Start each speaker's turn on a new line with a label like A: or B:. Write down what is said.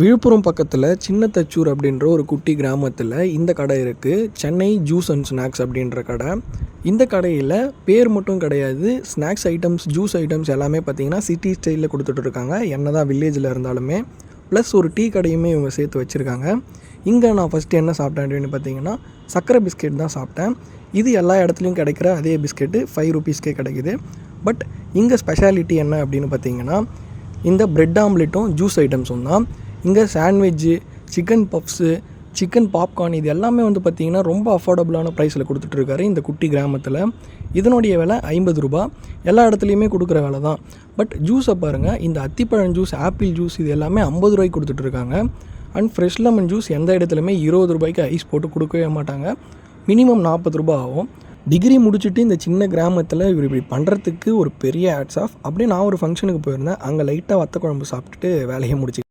A: விழுப்புரம் பக்கத்தில் சின்னத்தச்சூர் அப்படின்ற ஒரு குட்டி கிராமத்தில் இந்த கடை இருக்குது சென்னை ஜூஸ் அண்ட் ஸ்நாக்ஸ் அப்படின்ற கடை. இந்த கடையில் பேர் மட்டும் கிடையாது ஸ்நாக்ஸ் ஐட்டம்ஸ் ஜூஸ் ஐட்டம்ஸ் எல்லாமே பார்த்தீங்கன்னா சிட்டி ஸ்டைலில் கொடுத்துட்டு இருக்காங்க. என்ன தான் வில்லேஜில் இருந்தாலுமே. ப்ளஸ் ஒரு டீ கடையுமே இவங்க சேர்த்து வச்சுருக்காங்க. இங்கே நான் ஃபஸ்ட்டு என்ன சாப்பிட்டேன் அப்படின்னு பார்த்தீங்கன்னா சக்கரை பிஸ்கெட் தான் சாப்பிட்டேன். இது எல்லா இடத்துலையும் கிடைக்கிற அதே பிஸ்கெட்டு ஃபைவ் ருபீஸ்க்கே கிடைக்குது. பட் இங்கே ஸ்பெஷாலிட்டி என்ன அப்படின்னு பார்த்தீங்கன்னா இந்த ப்ரெட் ஆம்லெட்டும் ஜூஸ் ஐட்டம்ஸும் தான். இங்கே sandwich chicken puffs chicken popcorn இது எல்லாமே வந்து பார்த்திங்கன்னா ரொம்ப அஃபோர்டபுளான ப்ரைஸில் கொடுத்துட்ருக்காரு இந்த குட்டி கிராமத்தில். இதனுடைய விலை ஐம்பது ரூபா. எல்லா இடத்துலையுமே கொடுக்குற விலை தான். பட் ஜூஸை பாருங்கள் இந்த அத்திப்பழம் ஜூஸ் ஆப்பிள் ஜூஸ் இது எல்லாமே ஐம்பது ரூபாய்க்கு கொடுத்துட்ருக்காங்க அண்ட் ஃப்ரெஷ் லெமன் ஜூஸ் எந்த இடத்துலையுமே இருபது ரூபாய்க்கு ஐஸ் போட்டு கொடுக்கவே மாட்டாங்க. மினிமம் நாற்பது ரூபாய் ஆகும். டிகிரி முடிச்சுட்டு இந்த சின்ன கிராமத்தில் இவர் இப்படி பண்ணுறதுக்கு ஒரு பெரிய ஆட்ஸ் ஆஃப் அப்படியே நான் ஒரு ஃபங்க்ஷனுக்கு போயிருந்தேன். அங்கே லைட்டாக வத்த குழம்பு சாப்பிட்டுட்டு வேலையை முடிச்சு